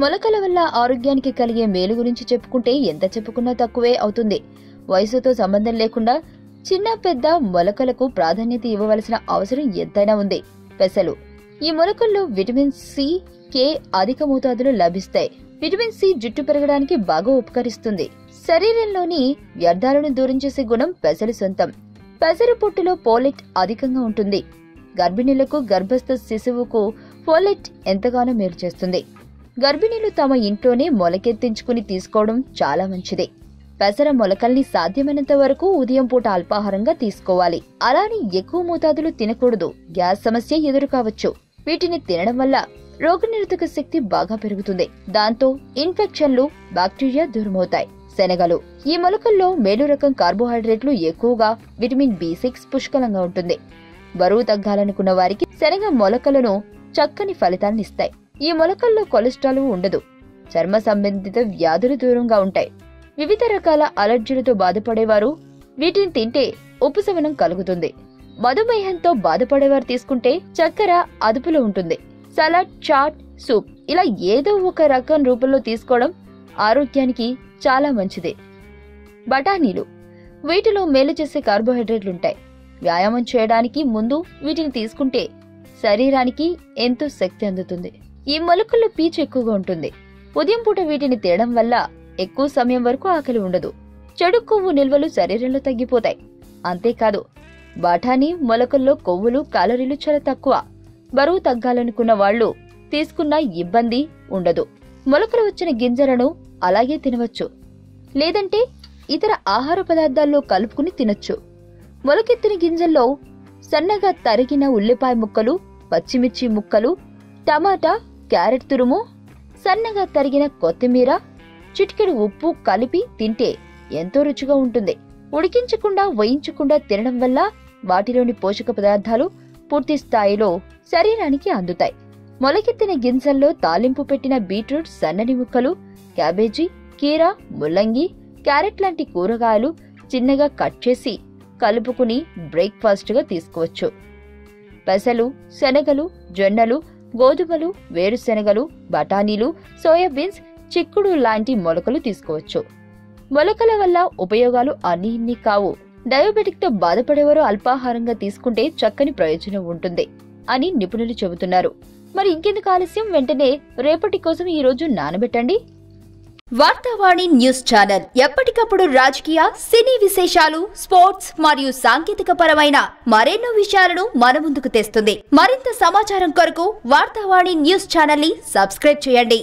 మొలకల వల్ల ఆరోగ్యానికి కలిగే మేలు గురించి చెప్పుకుంటే ఎంత చెప్పుకున్నా తక్కువే అవుతుంది. వయసుతో సంబంధం లేకుండా చిన్న పెద్ద మొలకలకు ప్రాధాన్యత ఇవ్వవలసిన అవసరం ఎంతైనా ఉంది. పెసలు. ఈ మొలకల్లో విటమిన్ సి కే అధిక మోతాదులో లభిస్తాయి. విటమిన్ సి జుట్టు పెరగడానికి బాగా ఉపకరిస్తుంది. శరీరంలోని వ్యర్థాలను దూరం చేసే గుణం పెసలు సొంతం. పెసరు పొట్టులో పోలెట్ అధికంగా ఉంటుంది. గర్భిణీలకు గర్భస్థ శిశువుకు పోలెట్ ఎంతగానో మేలు చేస్తుంది. గర్భిణీలు తమ ఇంట్లోనే మొలకెత్తించుకుని తీసుకోవడం చాలా మంచిది. పెసర మొలకల్ని సాధ్యమైనంత వరకు ఉదయం పూట అల్పాహారంగా తీసుకోవాలి. అలానే ఎక్కువ మోతాదులు తినకూడదు. గ్యాస్ సమస్య ఎదురు కావచ్చు. వీటిని తినడం వల్ల రోగనిరోధక శక్తి బాగా పెరుగుతుంది. దాంతో ఇన్ఫెక్షన్లు బ్యాక్టీరియా దూరమవుతాయి. శనగలు. ఈ మొలకల్లో మేలు రకం కార్బోహైడ్రేట్లు ఎక్కువగా విటమిన్ బి సిక్స్ పుష్కలంగా ఉంటుంది. బరువు తగ్గాలనుకున్న వారికి శనగ మొలకలను చక్కని ఫలితాలనిస్తాయి ఈ మొలకల్లో కొలెస్ట్రాల్ ఉండదు. చర్మ సంబంధిత వ్యాధులు దూరంగా ఉంటాయి. వివిధ రకాల అలర్జీలతో బాధపడేవారు వీటిని తింటే ఉపశమనం కలుగుతుంది. మధుమేహంతో బాధపడేవారు తీసుకుంటే చక్కెర అదుపులో ఉంటుంది. సలాడ్ చాట్ సూప్ ఇలా ఏదో ఒక రకం రూపంలో తీసుకోవడం ఆరోగ్యానికి చాలా మంచిది. బఠానీలు వీటిలో మేలు చేసే కార్బోహైడ్రేట్లు ఉంటాయి. వ్యాయామం చేయడానికి ముందు వీటిని తీసుకుంటే శరీరానికి ఎంతో శక్తి అందుతుంది. ఈ మొలకల్లో పీచు ఎక్కువగా ఉంటుంది. ఉదయం పూట వీటిని తినడం వల్ల ఎక్కువ సమయం వరకు ఆకలి ఉండదు. చెడు కొవ్వు నిల్వలు శరీరంలో తగ్గిపోతాయి. అంతేకాదు బఠానీ మొలకల్లో కొవ్వులు కాలరీలు చాలా తక్కువ. బరువు తగ్గాలనుకున్న వాళ్ళు తీసుకున్న ఇబ్బంది ఉండదు. మొలకలు వచ్చిన గింజలను అలాగే తినవచ్చు. లేదంటే ఇతర ఆహార పదార్థాల్లో కలుపుకుని తినొచ్చు. మొలకెత్తిన గింజల్లో సన్నగా తరిగిన ఉల్లిపాయ ముక్కలు పచ్చిమిర్చి ముక్కలు టమాటా క్యారెట్ తురుము సన్నగా తరిగిన కొత్తిమీర చిటికెడు ఉప్పు కలిపి తింటే ఎంతో రుచిగా ఉంటుంది. ఉడికించకుండా వేయించకుండా తినడం వల్ల వాటిలోని పోషక పదార్థాలు పూర్తి స్థాయిలో శరీరానికి అందుతాయి. మొలకెత్తిన గింజల్లో తాలింపు పెట్టిన బీట్రూట్ సన్నని ముక్కలు క్యాబేజీ కీర ముల్లంగి క్యారెట్ లాంటి కూరగాయలు చిన్నగా కట్ చేసి కలుపుకుని బ్రేక్ఫాస్ట్గా తీసుకోవచ్చు. పెసలు శనగలు జొన్నలు గోధుమలు వేరుశెనగలు బఠానీలు సోయాబీన్స్ చిక్కుడు లాంటి మొలకలు తీసుకోవచ్చు. మొలకల వల్ల ఉపయోగాలు అన్ని ఇన్ని కావు. డయాబెటిక్తో బాధపడేవారు అల్పాహారంగా తీసుకుంటే చక్కని ప్రయోజనం ఉంటుంది అని నిపుణులు చెబుతున్నారు. మరి ఇంకెందుకు ఆలస్యం? వెంటనే రేపటి కోసం ఈ రోజు నానబెట్టండి. వార్తావాణి న్యూస్ ఛానల్ ఎప్పటికప్పుడు రాజకీయ సినీ విశేషాలు స్పోర్ట్స్ మరియు సాంకేతిక పరమైన మరెన్నో విషయాలను మన ముందుకు తెస్తుంది. మరింత సమాచారం కొరకు వార్తావాణి న్యూస్ ఛానల్ని సబ్స్క్రైబ్ చేయండి.